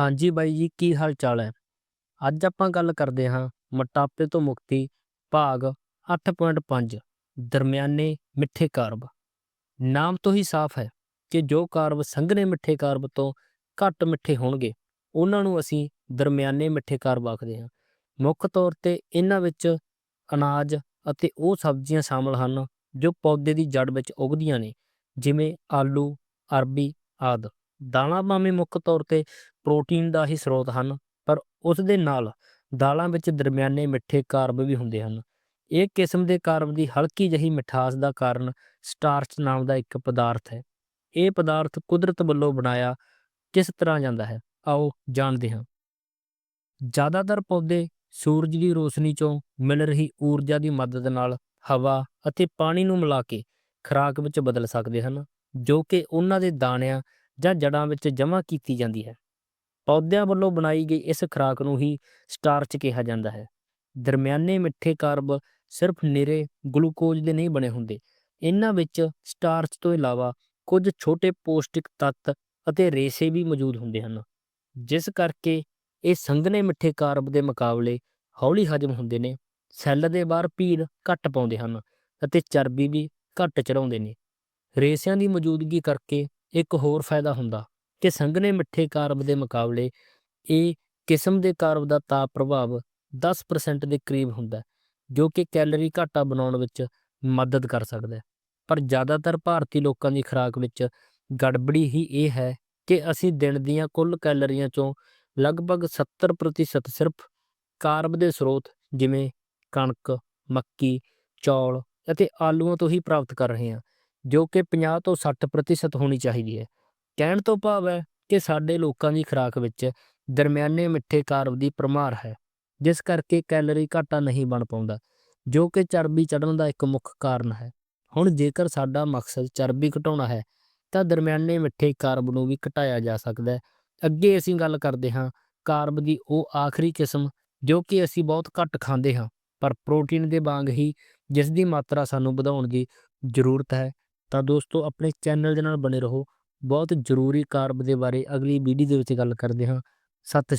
ਹਾਂਜੀ ਬਾਈ ਜੀ, ਕੀ ਹਾਲ ਚਾਲ ਹੈ? ਅੱਜ ਆਪਾਂ ਗੱਲ ਕਰਦੇ ਹਾਂ ਮੋਟਾਪੇ ਤੋਂ ਮੁਕਤੀ, ਭਾਗ 8.5 ਦਰਮਿਆਨੇ ਮਿੱਠੇ ਕਾਰਬ। ਨਾਮ ਤੋਂ ਹੀ ਸਾਫ਼ ਹੈ ਕਿ ਜੋ ਕਾਰਬ ਸੰਘਣੇ ਮਿੱਠੇ ਕਾਰਬ ਤੋਂ ਘੱਟ ਮਿੱਠੇ ਹੋਣਗੇ, ਉਹਨਾਂ ਨੂੰ ਅਸੀਂ ਦਰਮਿਆਨੇ ਮਿੱਠੇ ਕਾਰਬ ਆਖਦੇ ਹਾਂ। ਮੁੱਖ ਤੌਰ ਤੇ ਇਹਨਾਂ ਵਿੱਚ ਅਨਾਜ ਅਤੇ ਉਹ ਸਬਜ਼ੀਆਂ ਸ਼ਾਮਲ ਹਨ ਜੋ ਪੌਦੇ ਦੀ ਜੜ ਵਿੱਚ ਉਗਦੀਆਂ ਨੇ, ਜਿਵੇਂ ਆਲੂ, ਅਰਬੀ ਆਦਿ। ਦਾਲਾਂ ਭਾਵੇਂ ਮੁੱਖ ਤੌਰ ਤੇ ਪ੍ਰੋਟੀਨ ਦਾ ਹੀ ਸਰੋਤ ਹਨ, ਪਰ ਉਸ ਦੇ ਨਾਲ ਦਾਲਾਂ ਵਿੱਚ ਦਰਮਿਆਨੇ ਮਿੱਠੇ ਕਾਰਬ ਵੀ ਹੁੰਦੇ ਹਨ। ਇਹ ਕਿਸਮ ਦੇ ਕਾਰਬ ਦੀ ਹਲਕੀ ਜਹੀ ਮਿਠਾਸ ਦਾ ਕਾਰਨ ਸਟਾਰਚ ਨਾਮ ਦਾ ਇੱਕ ਪਦਾਰਥ ਹੈ। ਇਹ ਪਦਾਰਥ ਕੁਦਰਤ ਵੱਲੋਂ ਬਣਾਇਆ ਕਿਸ ਤਰ੍ਹਾਂ ਜਾਂਦਾ ਹੈ? ਆਓ ਜਾਣਦੇ ਹਾਂ। ਜ਼ਿਆਦਾਤਰ ਪੌਦੇ ਸੂਰਜ ਦੀ ਰੋਸ਼ਨੀ ਚੋਂ ਮਿਲ ਰਹੀ ਊਰਜਾ ਦੀ ਮਦਦ ਨਾਲ ਹਵਾ ਅਤੇ ਪਾਣੀ ਨੂੰ ਮਿਲਾ ਕੇ ਖੁਰਾਕ ਵਿੱਚ ਬਦਲ ਸਕਦੇ ਹਨ, ਜੋ ਕਿ ਉਹਨਾਂ ਦੇ ਦਾਣਿਆਂ ਜਾਂ ਜੜਾਂ ਵਿੱਚ ਜਮ੍ਹਾਂ ਕੀਤੀ ਜਾਂਦੀ ਹੈ। ਪੌਦਿਆਂ ਵੱਲੋਂ ਬਣਾਈ ਗਈ ਇਸ ਖੁਰਾਕ ਨੂੰ ਹੀ ਸਟਾਰਚ ਕਿਹਾ ਜਾਂਦਾ ਹੈ। ਦਰਮਿਆਨੇ ਮਿੱਠੇ ਕਾਰਬ ਸਿਰਫ ਨਿਰੇ ਗਲੂਕੋਜ਼ ਦੇ ਨਹੀਂ ਬਣੇ ਹੁੰਦੇ। ਇਹਨਾਂ ਵਿੱਚ ਸਟਾਰਚ ਤੋਂ ਇਲਾਵਾ ਕੁਝ ਛੋਟੇ ਪੌਸ਼ਟਿਕ ਤੱਤ ਅਤੇ ਰੇਸ਼ੇ ਵੀ ਮੌਜੂਦ ਹੁੰਦੇ ਹਨ। ਜਿਸ ਕਰਕੇ ਇਹ ਸੰਘਣੇ ਮਿੱਠੇ ਕਾਰਬ ਦੇ ਮੁਕਾਬਲੇ ਹੌਲੀ ਹਜਮ ਹੁੰਦੇ ਨੇ, ਸੈੱਲ ਦੇ ਬਾਹਰ ਭੀੜ ਘੱਟ ਪਾਉਂਦੇ ਹਨ ਅਤੇ ਚਰਬੀ ਵੀ ਘੱਟ ਚੜਾਉਂਦੇ ਨੇ। ਰੇਸਿਆਂ ਦੀ ਮੌਜੂਦਗੀ ਕਰਕੇ ਇੱਕ ਹੋਰ ਫਾਇਦਾ ਹੁੰਦਾ ਕਿ ਸੰਘਣੇ ਮਿੱਠੇ ਕਾਰਬ ਦੇ ਮੁਕਾਬਲੇ ਇਹ ਕਿਸਮ ਦੇ ਕਾਰਬ ਦਾ ਤਾਪ ਪ੍ਰਭਾਵ 10% ਦੇ ਕਰੀਬ ਹੁੰਦਾ ਜੋ ਕਿ ਕੈਲਰੀ ਘਾਟਾ ਬਣਾਉਣ ਵਿੱਚ ਮਦਦ ਕਰ ਸਕਦਾ ਹੈ। ਪਰ ਜ਼ਿਆਦਾਤਰ ਭਾਰਤੀ ਲੋਕਾਂ ਦੀ ਖੁਰਾਕ ਵਿੱਚ ਗੜਬੜੀ ਹੀ ਇਹ ਹੈ ਕਿ ਅਸੀਂ ਦਿਨ ਦੀਆਂ ਕੁੱਲ ਕੈਲਰੀਆਂ ਚੋਂ ਲਗਭਗ 70% ਸਿਰਫ ਕਾਰਬ ਦੇ ਸਰੋਤ, ਜਿਵੇਂ ਕਣਕ, ਮੱਕੀ, ਚੌਲ ਅਤੇ ਆਲੂਆਂ ਤੋਂ ਹੀ ਪ੍ਰਾਪਤ ਕਰ ਰਹੇ ਹਾਂ। ਜੋ ਕਿ 50 ਤੋਂ 60% ਹੋਣੀ ਚਾਹੀਦੀ ਹੈ। ਕਹਿਣ ਤੋਂ ਭਾਵ ਹੈ ਕਿ ਸਾਡੇ ਲੋਕਾਂ ਦੀ ਖੁਰਾਕ ਵਿੱਚ ਦਰਮਿਆਨੇ ਮਿੱਠੇ ਕਾਰਬ ਦੀ ਪਰਮਾਰ ਹੈ, ਜਿਸ ਕਰਕੇ ਕੈਲਰੀ ਘਾਟਾ ਨਹੀਂ ਬਣ ਪਾਉਂਦਾ, ਜੋ ਕਿ ਚਰਬੀ ਚੜਨ ਦਾ ਇੱਕ ਮੁੱਖ ਕਾਰਨ ਹੈ। ਹੁਣ ਜੇਕਰ ਸਾਡਾ ਮਕਸਦ ਚਰਬੀ ਘਟਾਉਣਾ ਹੈ, ਤਾਂ ਦਰਮਿਆਨੇ ਮਿੱਠੇ ਕਾਰਬ ਨੂੰ ਵੀ ਘਟਾਇਆ ਜਾ ਸਕਦਾ ਹੈ। ਅੱਗੇ ਅਸੀਂ ਗੱਲ ਕਰਦੇ ਹਾਂ ਕਾਰਬ ਦੀ ਉਹ ਆਖਰੀ ਕਿਸਮ, ਜੋ ਕਿ ਅਸੀਂ ਬਹੁਤ ਘੱਟ ਖਾਂਦੇ ਹਾਂ, ਪਰ ਪ੍ਰੋਟੀਨ ਦੇ ਵਾਂਗ ਹੀ ਜਿਸ ਦੀ ਮਾਤਰਾ ਸਾਨੂੰ ਵਧਾਉਣ ਦੀ ਜ਼ਰੂਰਤ ਹੈ ਤਾਂ ਦੋਸਤੋ, ਆਪਣੇ ਚੈਨਲ ਦੇ ਨਾਲ ਬਣੇ ਰਹੋ। ਬਹੁਤ ਜ਼ਰੂਰੀ ਕਾਰਬ ਦੇ ਬਾਰੇ ਅਗਲੀ ਵੀਡੀਓ ਦੇ ਵਿੱਚ ਗੱਲ ਕਰਦੇ ਹਾਂ। ਸਤਿ